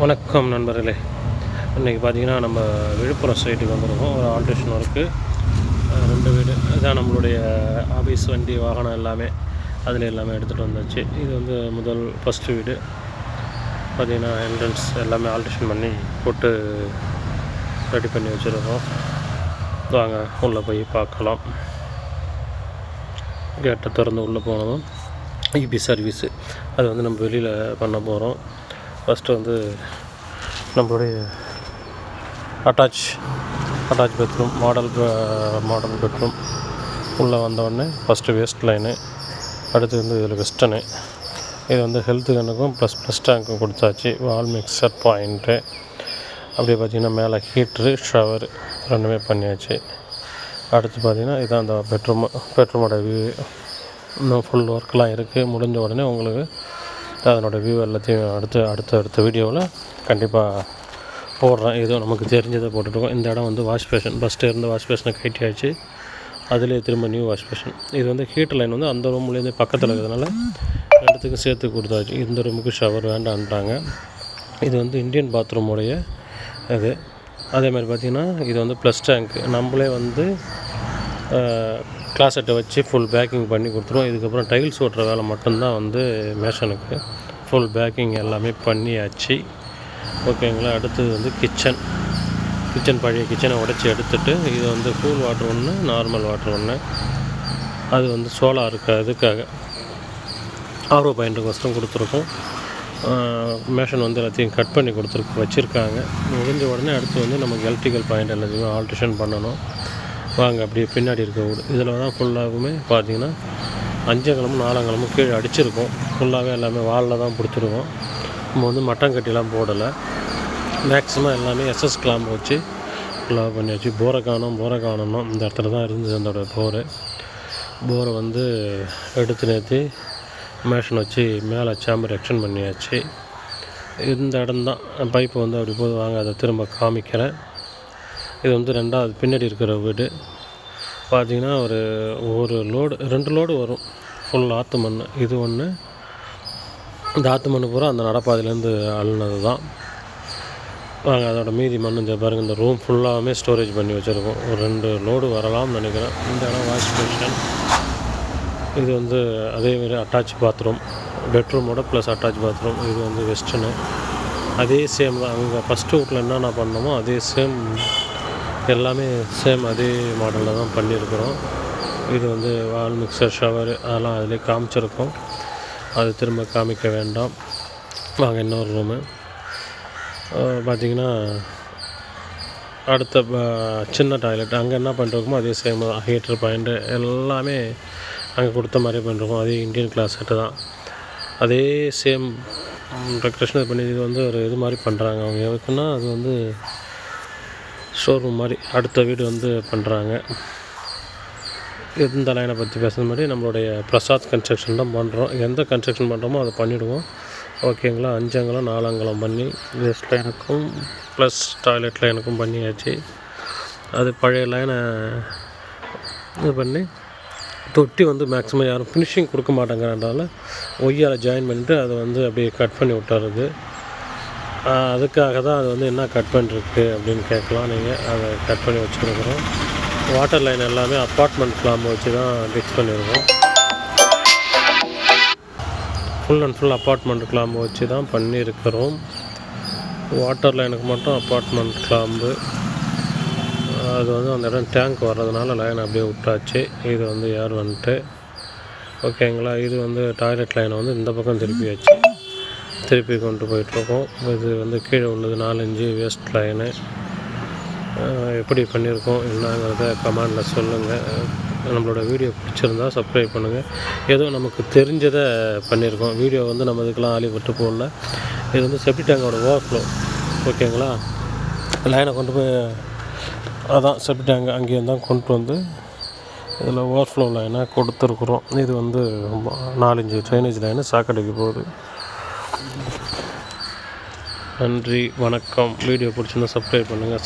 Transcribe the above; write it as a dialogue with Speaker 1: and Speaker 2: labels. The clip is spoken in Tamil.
Speaker 1: வணக்கம் நண்பர்களே. இன்றைக்கி பார்த்தீங்கன்னா நம்ம விழுப்புரம் சைட்டுக்கு வந்திருக்கோம். ஒரு ஆல்ட்ரேஷன் ஒர்க்கு ரெண்டு வீடு. இதான் நம்மளுடைய ஆஃபீஸ் வண்டி வாகனம் எல்லாமே. அதில் எல்லாமே எடுத்துகிட்டு வந்தாச்சு. இது வந்து முதல் ஃபஸ்ட்டு வீடு. பார்த்திங்கன்னா என்ட்ரன்ஸ் எல்லாமே ஆல்ட்ரேஷன் பண்ணி போட்டு ரெடி பண்ணி வச்சுருக்கோம். வாங்க உள்ளே போய் பார்க்கலாம். கேட்டை திறந்து உள்ளே போனதும் இபி சர்வீஸு அது வந்து நம்ம வெளியில் பண்ண போகிறோம் ஃபஸ்ட்டு வந்து நம்மளுடைய attach attach bedroom model model bedroom உள்ளே வந்தோடனே ஃபஸ்ட்டு வேஸ்ட் லைனு அடுத்து வந்து இதில் வெஸ்டர்னு இது வந்து ஹெல்த்து கண்ணுக்கும் ப்ளஸ் ப்ளஸ் டேங்க்கும் கொடுத்தாச்சு. வால் மிக்சர் பாயிண்ட்டு அப்படியே பார்த்தீங்கன்னா மேலே ஹீட்ரு ஷவர் ரெண்டுமே பண்ணியாச்சு. அடுத்து பார்த்திங்கன்னா இதான் அந்த பெட்ரூம் பெட்ரூமோட வியூ இன்னும் ஃபுல் ஒர்க்லாம் இருக்குது முடிஞ்ச உடனே உங்களுக்கு அதனோட வியூ எல்லாத்தையும் அடுத்த அடுத்த அடுத்த வீடியோவில் கண்டிப்பாக போடுறேன். ஏதோ நமக்கு தெரிஞ்சதை போட்டுருக்கோம் இந்த இடம் வந்து வாஷ் பேஷன் ஃபஸ்ட்டு இருந்த வாஷ் பேஷனை கட்டியாச்சு அதுலேயே திரும்ப நியூ வாஷ் பேஷன் இது வந்து ஹீட்டர் லைன் வந்து அந்த ரூம்லேருந்து பக்கத்தில் இருக்கிறதுனால ரெண்டுத்துக்கும் சேர்த்து கொடுத்தாச்சு. இந்த ரூமுக்கு ஷவர் வேண்டான்றாங்க. இது வந்து இந்தியன் பாத்ரூமுடைய இது. அதே மாதிரி பார்த்திங்கன்னா இது வந்து ப்ளஸ் டேங்க் நம்மளே வந்து கிளாசெட்டை வச்சு ஃபுல் பேக்கிங் பண்ணி கொடுத்துருவோம். இதுக்கப்புறம் டைல்ஸ் ஓட்டுற வேலை மட்டும்தான் வந்து மேஷனுக்கு ஃபுல் பேக்கிங் எல்லாமே பண்ணியாச்சு. ஓகேங்களா? அடுத்தது வந்து கிச்சன் கிச்சன் பழைய கிச்சனை உடச்சி எடுத்துட்டு இது வந்து கூல் வாட்டர் ஒன்று நார்மல் வாட்டர் ஒன்று அது வந்து சோலாருக்கு அதுக்காக. ஆர்வ பாயிண்ட்டுக்கோசரம் கொடுத்துருக்கோம். மேஷன் வந்து எல்லாத்தையும் கட் பண்ணி கொடுத்துருக்கு வச்சுருக்காங்க. முடிஞ்ச உடனே அடுத்து வந்து நமக்கு எலக்ட்ரிக்கல் பாயிண்ட் எல்லாத்தையுமே ஆல்ட்ரேஷன் பண்ணணும். வாங்க அப்படியே பின்னாடி இருக்க வீடு இதில் தான் ஃபுல்லாகவுமே பார்த்தீங்கன்னா அஞ்சங்கிழமும் நாலாங்கிழமும் கீழே அடிச்சிருக்கோம். ஃபுல்லாகவே எல்லாமே வாலில் தான் பிடிச்சிருக்கோம். நம்ம வந்து மட்டம் கட்டிலாம் போடலை. மேக்ஸிமம் எல்லாமே எஸ்எஸ் கிளாம்பு வச்சு ஃபுல்லாக பண்ணியாச்சு போரை காணும் போரை காணணும் இந்த இடத்துல தான் இருந்தது அதோட போரு போரை வந்து எடுத்து நேர்த்தி மேஷன் வச்சு மேலே சேம்பர் எக்ஸ்டெண்ட் பண்ணியாச்சு. இந்த இடம்தான் பைப்பு வந்து அப்படி போது வாங்க அதை திரும்ப காமிக்கிறேன். இது வந்து ரெண்டாவது பின்னாடி இருக்கிற வீடு. பார்த்திங்கன்னா ஒரு ஒரு லோடு ரெண்டு லோடு வரும். ஃபுல் ஆற்று மண் இது ஒன்று இந்த ஆற்று மண் பூரா அந்த நடப்பாதையிலேருந்து அழுனது தான் நாங்கள் அதோட மீதி மண் இந்த பாருங்கள் இந்த ரூம் ஃபுல்லாகவே ஸ்டோரேஜ் பண்ணி வச்சுருக்கோம். ஒரு ரெண்டு லோடு வரலாம்னு நினைக்கிறேன். இந்த இடம் வாஷ் மிஷின் இது வந்து அதேமாரி அட்டாச் பாத்ரூம் பெட்ரூமோட ப்ளஸ் அட்டாச் பாத்ரூம் இது வந்து வெஸ்டர்னு அதே சேம் தான். அங்கே ஃபஸ்ட்டு வீட்டில் என்னென்ன பண்ணோமோ அதே சேம் எல்லாமே சேம் அதே மாடலில் தான் பண்ணியிருக்கிறோம். இது வந்து வால் மிக்சர் ஷவர் அதெல்லாம் அதிலே காமிச்சிருக்கோம். அது திரும்ப காமிக்க வேண்டாம். வாங்க இன்னொரு ரூமு பார்த்திங்கன்னா அடுத்த ப- சின்ன டாய்லெட் அங்கே என்ன பண்ணிருக்கோமோ அதே சேம் தான். ஹீட்டர் பாயிண்ட்டு எல்லாமே அங்கே கொடுத்த மாதிரி பண்ணிருக்கோம். அதே இந்தியன் கிளாஸ் செட்டு தான். அதே சேம் டெக்கரேஷன் பண்ணி இது வந்து ஒரு இது மாதிரி பண்ணுறாங்க அவங்க. எதுக்குன்னா அது வந்து ஷோரூம் மாதிரி அடுத்த வீடு வந்து பண்ணுறாங்க இந்த லைனை பற்றி பேசுகிற மாதிரி நம்மளுடைய பிரசாத் கன்ஸ்ட்ரக்ஷன் தான் பண்ணுறோம் எந்த கன்ஸ்ட்ரக்ஷன் பண்ணுறோமோ அதை பண்ணிவிடுவோம் ஓகேங்களா அஞ்சங்கலம் நாலங்கலம் பண்ணி வெஸ்ட் லைனுக்கும் ப்ளஸ் டாய்லெட் லைனுக்கும் பண்ணியாச்சு. அது பழைய லைனை இது பண்ணி தொட்டி வந்து மேக்ஸிமம் யாரும் ஃபினிஷிங் கொடுக்க மாட்டேங்கிறனால ஒய்யால் ஜாயின் பண்ணிட்டு அதை வந்து அப்படியே கட் பண்ணி விட்டுறது. அதுக்காக தான் அது வந்து என்ன கட் பண்ணிருக்கு அப்படின்னு கேட்கலாம். நீங்கள் அதை கட் பண்ணி வச்சுருக்குறோம் வாட்டர் லைன் எல்லாமே அப்பார்ட்மெண்ட் கிளாம்பு வச்சு தான் ஃபிக்ஸ் பண்ணியிருக்கோம் full and full apartment clamp வச்சு தான் பண்ணியிருக்கிறோம் வாட்டர் லைனுக்கு மட்டும் அப்பார்ட்மெண்ட் கிளாம்பு அது வந்து அந்த இடம் டேங்க் வர்றதுனால லைன் அப்படியே விட்டாச்சு. இது வந்து ஏர் வந்துட்டு ஓகேங்களா இது வந்து டாய்லெட் லைனை வந்து இந்த பக்கம் திருப்பி வச்சு. திருப்பி கொண்டு போயிட்டுருக்கோம். இது வந்து கீழே உள்ளது நாலஞ்சு வேஸ்ட் லைனு எப்படி பண்ணியிருக்கோம் என்னங்கிறத கமெண்டில் சொல்லுங்கள் நம்மளோட வீடியோ பிடிச்சிருந்தா சப்ஸ்கிரைப் பண்ணுங்கள் ஏதோ நமக்கு தெரிஞ்சதை பண்ணியிருக்கோம். வீடியோ வந்து நம்ம இதுக்கெலாம் ஆளிப்பட்டு போடல. இது வந்து செப்டி டேங்கோட ஓவர்ஃப்ளோ ஓகேங்களா லைனை கொண்டு போய் அதான் செப்டி டேங்க் அங்கேயும் தான் கொண்டு வந்து இதில் ஓவர்ஃப்ளோ லைனாக கொடுத்துருக்குறோம். இது வந்து நாலஞ்சு ட்ரைனேஜ் லைனு சாக்கடைக்கு போகுது. நன்றி வணக்கம். வீடியோ பிடிச்சிருந்தா சப்ஸ்கிரைப் பண்ணுங்கள்